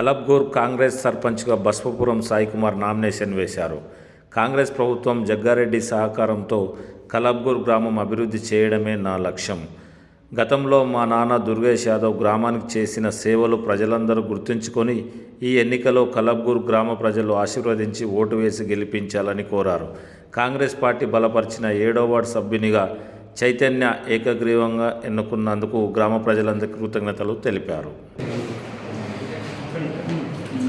కలబ్గూర్ కాంగ్రెస్ సర్పంచ్గా బస్వపురం సాయికుమార్ నామినేషన్ వేశారు. కాంగ్రెస్ ప్రభుత్వం జగ్గారెడ్డి సహకారంతో కలబ్గూర్ గ్రామం అభివృద్ధి చేయడమే నా లక్ష్యం. గతంలో మా నాన్న దుర్గేష్ యాదవ్ గ్రామానికి చేసిన సేవలు ప్రజలందరూ గుర్తుంచుకొని ఈ ఎన్నికలో కలబ్గూర్ గ్రామ ప్రజలు ఆశీర్వదించి ఓటు వేసి గెలిపించాలని కోరారు. కాంగ్రెస్ పార్టీ బలపరిచిన ఏడో వార్డు సభ్యునిగా చైతన్య ఏకగ్రీవంగా ఎన్నుకున్నందుకు గ్రామ ప్రజలందరికీ కృతజ్ఞతలు తెలిపారు.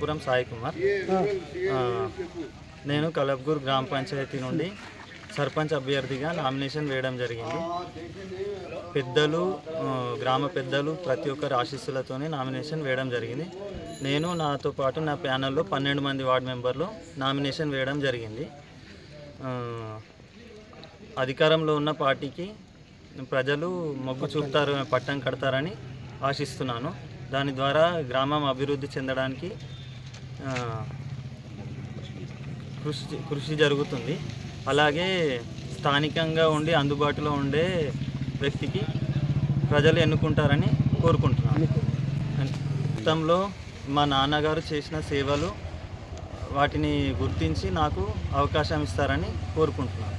పురం సాయి కుమార్. నేను కలబ్గూర్ గ్రామ పంచాయతీ నుండి సర్పంచ్ అభ్యర్థిగా నామినేషన్ వేయడం జరిగింది. పెద్దలు గ్రామ పెద్దలు ప్రతి ఒక్కరి ఆశీస్సులతోనే నామినేషన్ వేయడం జరిగింది. నేను నాతో పాటు నా ప్యానల్లో పన్నెండు మంది వార్డు మెంబర్లు నామినేషన్ వేయడం జరిగింది. అధికారంలో ఉన్న పార్టీకి ప్రజలు మొగ్గు చూపుతారు పట్టం కడతారని ఆశిస్తున్నాను. దాని ద్వారా గ్రామం అభివృద్ధి చెందడానికి కృషి కృషి జరుగుతుంది. అలాగే స్థానికంగా ఉండి అందుబాటులో ఉండే వ్యక్తికి ప్రజలు ఎన్నుకుంటారని కోరుకుంటున్నాను. మొత్తంలో మా నాన్నగారు చేసిన సేవలు వాటిని గుర్తించి నాకు అవకాశం ఇస్తారని కోరుకుంటున్నాను.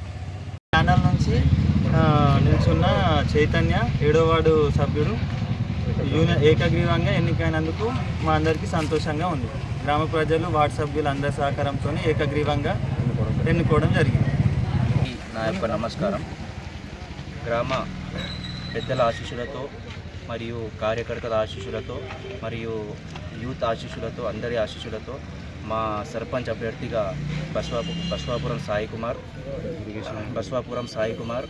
ఛానల్ నిల్చున్న చైతన్య ఏడో వార్డు సభ్యుడు. యూని ఏకగ్రీవంగా ఎన్నికైనందుకు మా అందరికీ సంతోషంగా ఉంది. గ్రామ ప్రజలు వార్డు సభ్యులు అందరి సహకారంతో ఏకగ్రీవంగా ఎన్నుకోవడం జరిగింది. నా యొక్క నమస్కారం. గ్రామ పెద్దల ఆశీస్సులతో మరియు కార్యకర్తల ఆశీస్సులతో మరియు యూత్ ఆశీస్సులతో అందరి ఆశీస్సులతో మా సర్పంచ్ అభ్యర్థిగా బస్వాపు బస్వాపురం సాయి కుమార్ బస్వాపురం సాయి కుమార్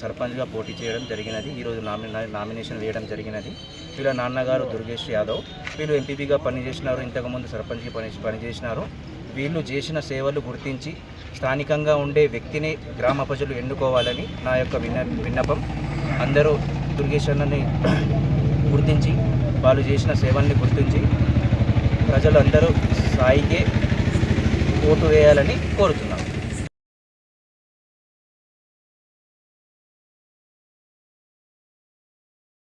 సర్పంచ్గా పోటీ చేయడం జరిగినది. ఈరోజు నామినే నామినేషన్ వేయడం జరిగినది. వీళ్ళ నాన్నగారు దుర్గేష్ యాదవ్ వీళ్ళు ఎంపీపీగా పనిచేసినారు. ఇంతకుముందు సర్పంచ్కి పని పనిచేసినారు. వీళ్ళు చేసిన సేవలు గుర్తించి స్థానికంగా ఉండే వ్యక్తిని గ్రామ ప్రజలు ఎన్నుకోవాలని నా యొక్క విన్న విన్నపం. అందరూ దుర్గేష్ అన్నని గుర్తించి వాళ్ళు చేసిన సేవల్ని గుర్తించి ప్రజలందరూ సాయికే ఓటు వేయాలని కోరుతున్నాం.